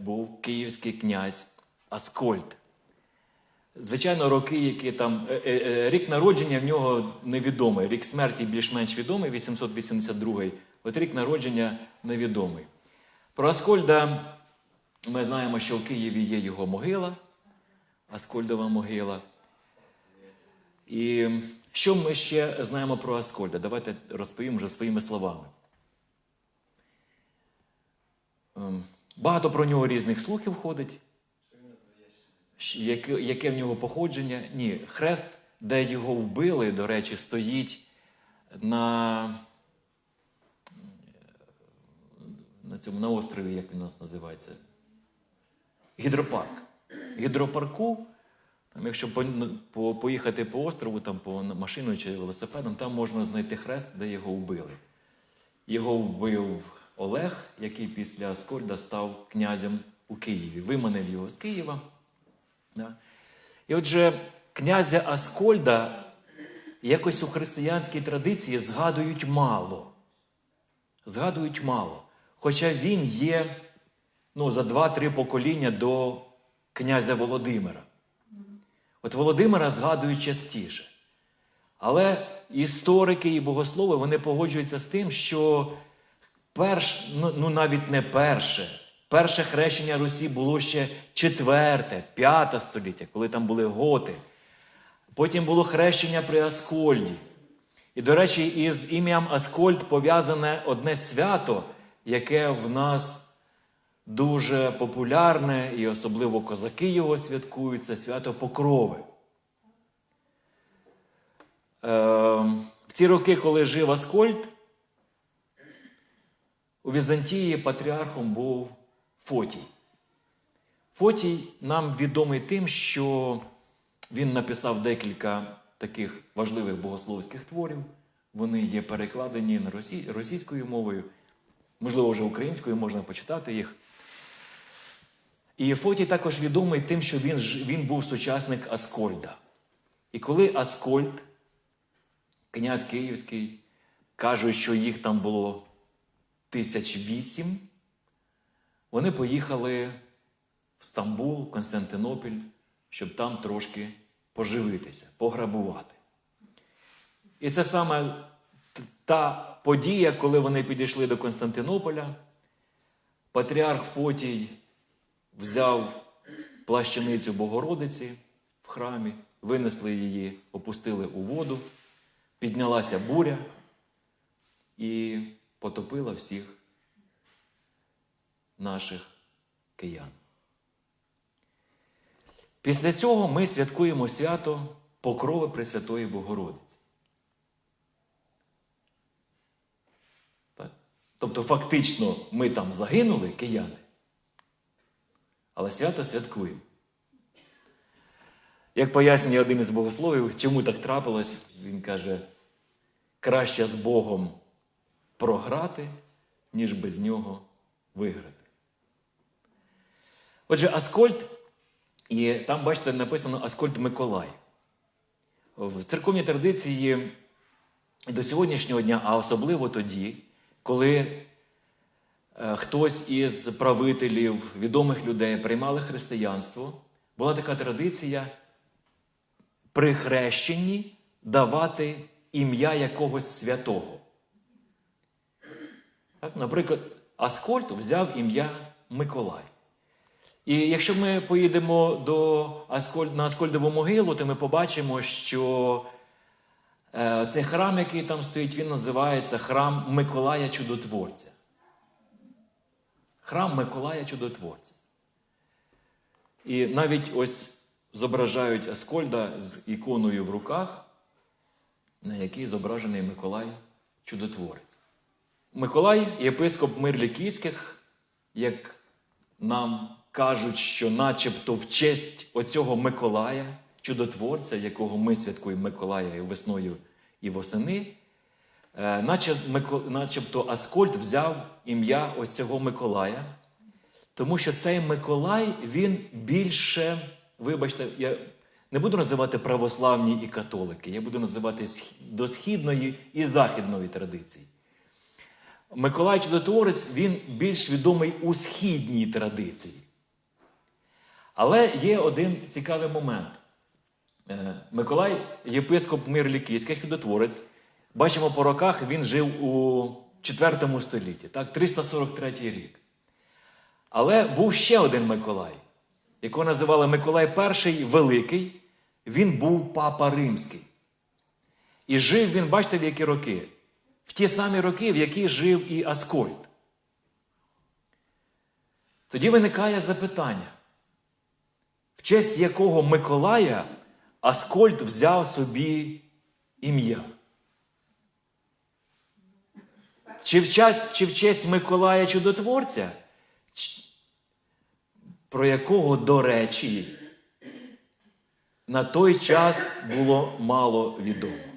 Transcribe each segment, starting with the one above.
був київський князь Аскольд. Звичайно, роки, які там е, е, е, рік народження в нього невідомий, рік смерті більш-менш відомий, 882 От рік народження невідомий. Про Аскольда ми знаємо, що в Києві є його могила, Аскольдова могила. І що ми ще знаємо про Аскольда? Давайте розповім вже своїми словами. Багато про нього різних слухів ходить. Яке, яке в нього походження? Ні, хрест, де його вбили, до речі, стоїть на, на цьому на острові, як він у нас називається? Гідропарк. Гідропарку, там, якщо по, по, поїхати по острову, там, по машиною чи велосипедом, там можна знайти хрест, де його вбили. Його вбив Олег, який після Аскольда став князем у Києві. Виманив його з Києва. І отже, князя Аскольда якось у християнській традиції згадують мало. Згадують мало. Хоча він є ну, за два-три покоління до князя Володимира. От Володимира згадують частіше. Але історики і богослови вони погоджуються з тим, що перш, ну, ну навіть не перше, перше хрещення Русі було ще четверте, п'яте століття, коли там були готи. Потім було хрещення при Аскольді. І, до речі, із ім'ям Аскольд пов'язане одне свято, яке в нас дуже популярне, і особливо козаки його святкують, це свято Покрови. Е, в ці роки, коли жив Аскольд, у Візантії патріархом був Фотій. Фотій нам відомий тим, що він написав декілька таких важливих богословських творів. Вони є перекладені на росі... російською мовою, можливо, вже українською можна почитати їх. І Фотій також відомий тим, що він, він був сучасник Аскольда. І коли Аскольд, князь Київський, кажуть, що їх там було тисяч вісім, вони поїхали в Стамбул, Константинопіль, щоб там трошки поживитися, пограбувати. І це саме та подія, коли вони підійшли до Константинополя. Патріарх Фотій взяв плащаницю Богородиці в храмі, винесли її, опустили у воду, піднялася буря і потопила всіх наших киян. Після цього ми святкуємо свято Покрови Пресвятої Богородиці. Так? Тобто, фактично, ми там загинули, кияни, але свято святкуємо. Як пояснює один із богословів, чому так трапилось, він каже: краще з Богом програти, ніж без нього виграти. Отже, Аскольд, і там, бачите, написано Аскольд Миколай. В церковній традиції до сьогоднішнього дня, а особливо тоді, коли е, хтось із правителів, відомих людей приймали християнство, була така традиція при хрещенні давати ім'я якогось святого. Так, наприклад, Аскольд взяв ім'я Миколай. І якщо ми поїдемо до Аскольд, на Аскольдову могилу, то ми побачимо, що е, цей храм, який там стоїть, він називається храм Миколая Чудотворця. Храм Миколая Чудотворця. І навіть ось зображають Аскольда з іконою в руках, на якій зображений Миколай Чудотворець. Миколай, єпископ Мирлікійських, як нам кажуть, що начебто в честь оцього Миколая, чудотворця, якого ми святкуємо Миколая весною і восени, е, начебто Аскольд взяв ім'я оцього Миколая, тому що цей Миколай, він більше, вибачте, я не буду називати православні і католики, я буду називати до східної і західної традиції. Миколай Чудотворець він більш відомий у східній традиції. Але є один цікавий момент. Е, Миколай, єпископ Мирлікійський, чудотворець, бачимо по роках, він жив у 4 столітті, так, 343 рік. Але був ще один Миколай, якого називали Миколай І Великий. Він був папа римський. І жив він, бачите, в які роки? В ті самі роки, в які жив і Аскольд. Тоді виникає запитання, в честь якого Миколая Аскольд взяв собі ім'я? Чи в честь, чи в честь Миколая Чудотворця, про якого, до речі, на той час було мало відомо.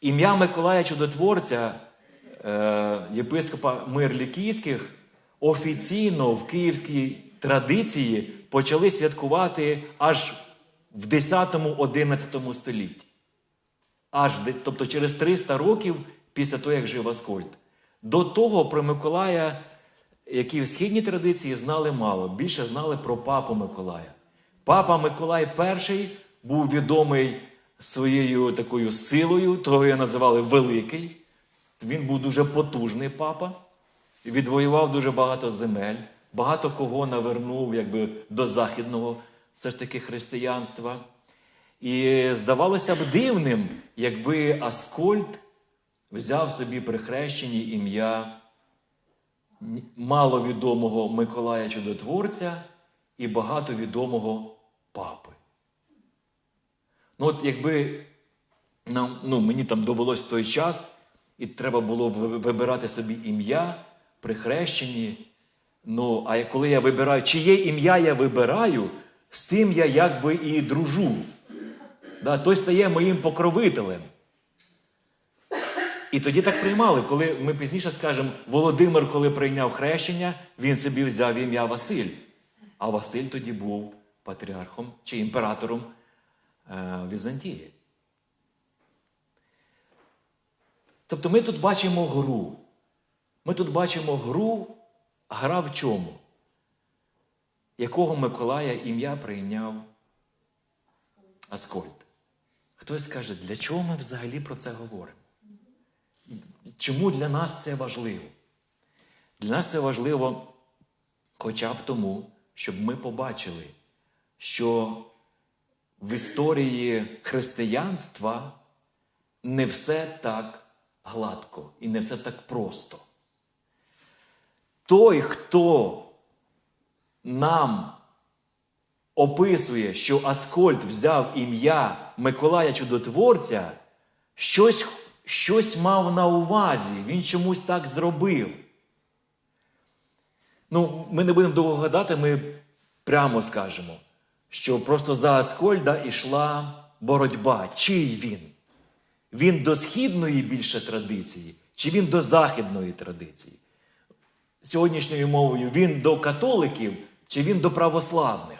Ім'я Миколая Чудотворця, е, єпископа Мирлікійських, офіційно в київській традиції почали святкувати аж в 10-11 столітті. Аж, тобто через 300 років після того, як жив Аскольд. До того про Миколая, які в східній традиції знали мало, більше знали про папу Миколая. Папа Миколай І був відомий своєю такою силою, того його називали Великий. Він був дуже потужний папа, відвоював дуже багато земель, багато кого навернув якби, до західного все ж таки християнства. І здавалося б дивним, якби Аскольд взяв собі при хрещенні ім'я маловідомого Миколая Чудотворця і багатовідомого папи. Ну, от якби нам, ну, мені там довелось той час, і треба було ви- вибирати собі ім'я при хрещенні. Ну, а коли я вибираю, чиє ім'я я вибираю, з тим я якби і дружу. Да, той стає моїм покровителем. І тоді так приймали, коли ми пізніше скажемо, Володимир, коли прийняв хрещення, він собі взяв ім'я Василь. А Василь тоді був патріархом чи імператором Візантії. Тобто ми тут бачимо гру. Ми тут бачимо гру, гра в чому? Якого Миколая ім'я прийняв Аскольд? Хтось скаже, для чого ми взагалі про це говоримо? Чому для нас це важливо? Для нас це важливо хоча б тому, щоб ми побачили, що в історії християнства не все так гладко і не все так просто. Той, хто нам описує, що Аскольд взяв ім'я Миколая Чудотворця, щось, щось мав на увазі, він чомусь так зробив. Ну, ми не будемо довго гадати, ми прямо скажемо, що просто за Аскольда йшла боротьба. Чий він? Він до східної більше традиції, чи він до західної традиції? Сьогоднішньою мовою він до католиків, чи він до православних?